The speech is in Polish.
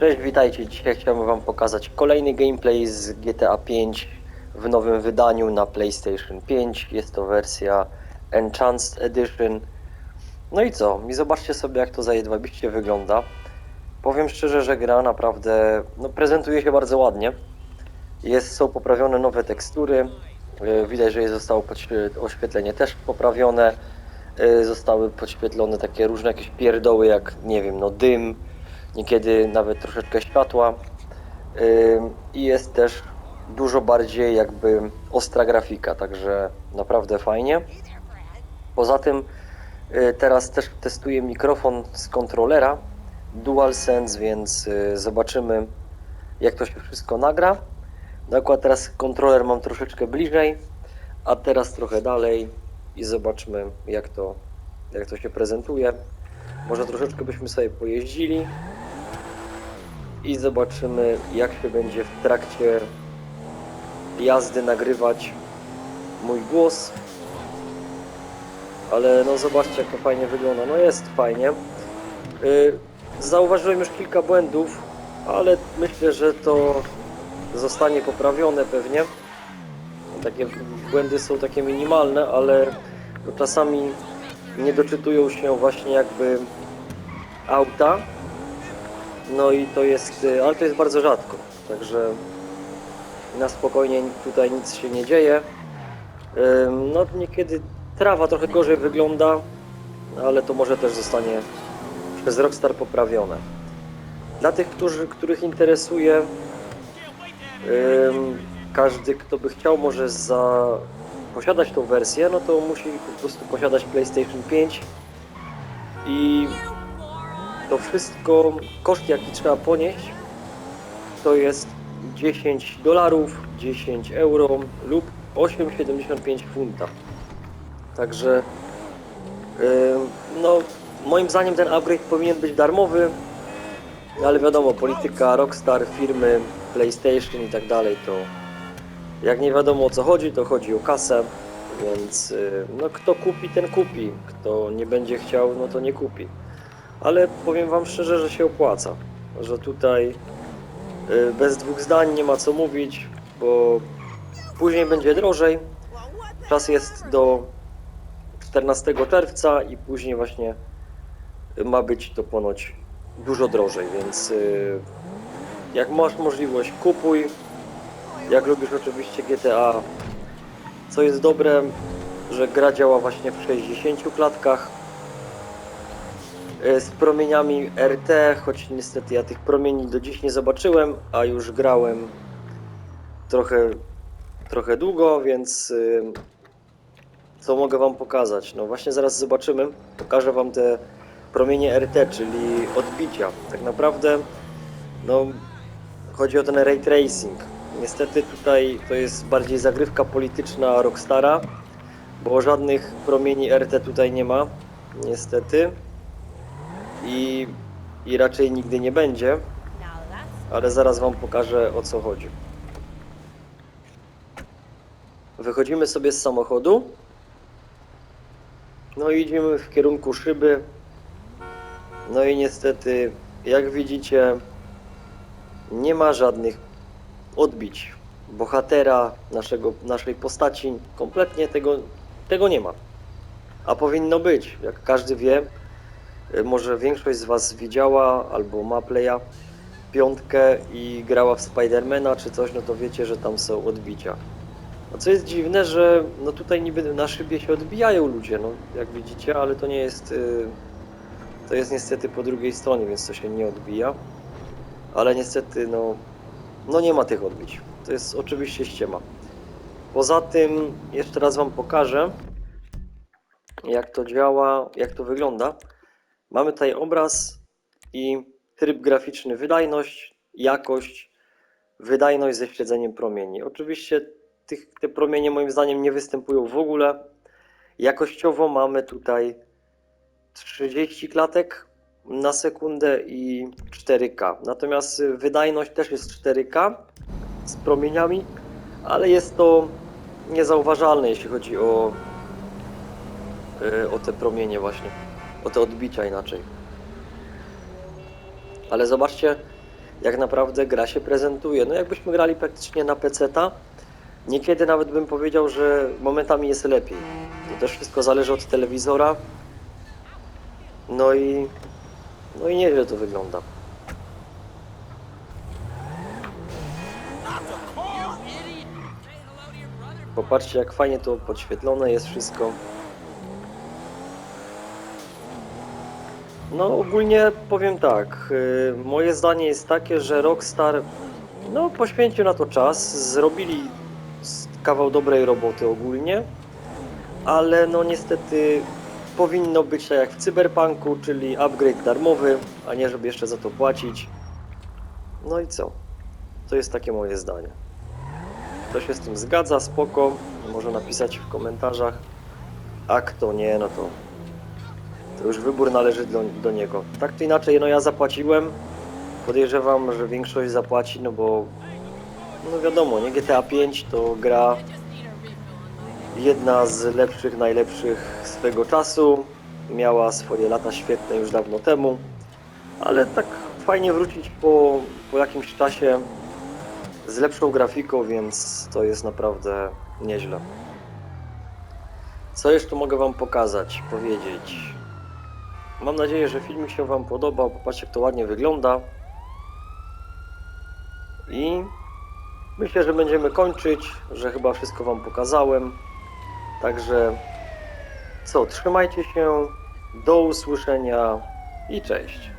Cześć, witajcie. Dzisiaj chciałbym wam pokazać kolejny gameplay z GTA 5 w nowym wydaniu na PlayStation 5. Jest to wersja Enhanced Edition. No i co? I zobaczcie sobie jak to zajedwabiście wygląda. Powiem szczerze, że gra naprawdę no, prezentuje się bardzo ładnie. Jest, są poprawione nowe tekstury. Yy, Widać, że zostało oświetlenie też poprawione. Yy, Zostały podświetlone takie różne jakieś pierdoły jak, nie wiem, no dym, niekiedy nawet troszeczkę światła i jest też dużo bardziej jakby ostra grafika, także naprawdę fajnie. Poza tym y, teraz też testuję mikrofon z kontrolera DualSense, więc y, zobaczymy jak to się wszystko nagra. No teraz kontroler mam troszeczkę bliżej, a teraz trochę dalej i zobaczmy jak to, jak to się prezentuje. Może troszeczkę byśmy sobie pojeździli i zobaczymy jak się będzie w trakcie jazdy nagrywać mój głos. Ale no zobaczcie jak to fajnie wygląda. No jest fajnie. Yy, zauważyłem już kilka błędów, ale myślę, że to zostanie poprawione pewnie. Takie błędy są takie minimalne, ale to czasami nie doczytują się właśnie jakby auta. No i to jest, y, ale to jest bardzo rzadko, także na spokojnie tutaj nic się nie dzieje. No niekiedy trawa trochę gorzej wygląda, ale to może też zostanie przez Rockstar poprawione. Dla tych, którzy, których interesuje, każdy kto by chciał może za posiadać tą wersję, no to musi po prostu posiadać PlayStation 5 i to wszystko, koszt jaki trzeba ponieść, to jest 10 dolarów, 10 euro lub 8,75 funta. Także, no, moim zdaniem ten upgrade powinien być darmowy, no ale wiadomo, polityka Rockstar, firmy, PlayStation i tak dalej, to jak nie wiadomo o co chodzi, to chodzi o kasę, więc yy, no, kto kupi, ten kupi. Kto nie będzie chciał, no to nie kupi ale powiem Wam szczerze, że się opłaca. Że tutaj y, bez dwóch zdań nie ma co mówić, bo później będzie drożej. Czas jest do 14 czerwca i później właśnie ma być to ponoć dużo drożej, więc y, jak masz możliwość, kupuj. Jak lubisz oczywiście GTA, co jest dobre, że gra działa właśnie w 60 klatkach, z promieniami RT, choć niestety ja tych promieni do dziś nie zobaczyłem, a już grałem trochę, trochę długo, więc y, co mogę Wam pokazać? No właśnie zaraz zobaczymy. Pokażę Wam te promienie RT, czyli odbicia. Tak naprawdę no, chodzi o ten ray tracing. Niestety tutaj to jest bardziej zagrywka polityczna Rockstara, bo żadnych promieni RT tutaj nie ma, niestety i, i raczej nigdy nie będzie, ale zaraz Wam pokażę o co chodzi. Wychodzimy sobie z samochodu. No i idziemy w kierunku szyby. No i niestety, jak widzicie, nie ma żadnych odbić bohatera, naszego, naszej postaci. Kompletnie tego, tego nie ma. A powinno być, jak każdy wie, Może większość z Was widziała albo ma playa piątkę i grała w Spidermana czy coś, no to wiecie, że tam są odbicia. A co jest dziwne, że no tutaj niby na szybie się odbijają ludzie, no jak widzicie, ale to nie jest. y, To jest niestety po drugiej stronie, więc to się nie odbija. Ale niestety, no, no nie ma tych odbić. To jest oczywiście ściema. Poza tym, jeszcze raz Wam pokażę, jak to działa, jak to wygląda. Mamy tutaj obraz i tryb graficzny wydajność, jakość, wydajność ze śledzeniem promieni. Oczywiście tych, te promienie moim zdaniem nie występują w ogóle. Jakościowo mamy tutaj 30 klatek na sekundę i 4K. Natomiast wydajność też jest 4K z promieniami, ale jest to niezauważalne, jeśli chodzi o, y, o te promienie właśnie o te odbicia inaczej. Ale zobaczcie, jak naprawdę gra się prezentuje. No jakbyśmy grali praktycznie na PC-ta, niekiedy nawet bym powiedział, że momentami jest lepiej. To też wszystko zależy od telewizora. No i no i nieźle to wygląda. Popatrzcie jak fajnie to podświetlone jest wszystko. No ogólnie powiem tak, y, moje zdanie jest takie, że Rockstar no poświęcił na to czas, zrobili kawał dobrej roboty ogólnie, ale no niestety powinno być tak jak w Cyberpunku, czyli upgrade darmowy, a nie żeby jeszcze za to płacić. No i co? To jest takie moje zdanie. Kto się z tym zgadza, spoko, może napisać w komentarzach, a kto nie, no to już wybór należy do, do niego. Tak czy inaczej, no ja zapłaciłem. Podejrzewam, że większość zapłaci, no bo no wiadomo, nie GTA 5 to gra jedna z lepszych, najlepszych swego czasu. Miała swoje lata świetne już dawno temu, ale tak fajnie wrócić po, po jakimś czasie z lepszą grafiką, więc to jest naprawdę nieźle. Co jeszcze mogę Wam pokazać, powiedzieć? Mam nadzieję, że filmik się Wam podobał. Popatrzcie, jak to ładnie wygląda. I myślę, że będziemy kończyć, że chyba wszystko Wam pokazałem. Także co, trzymajcie się, do usłyszenia i cześć.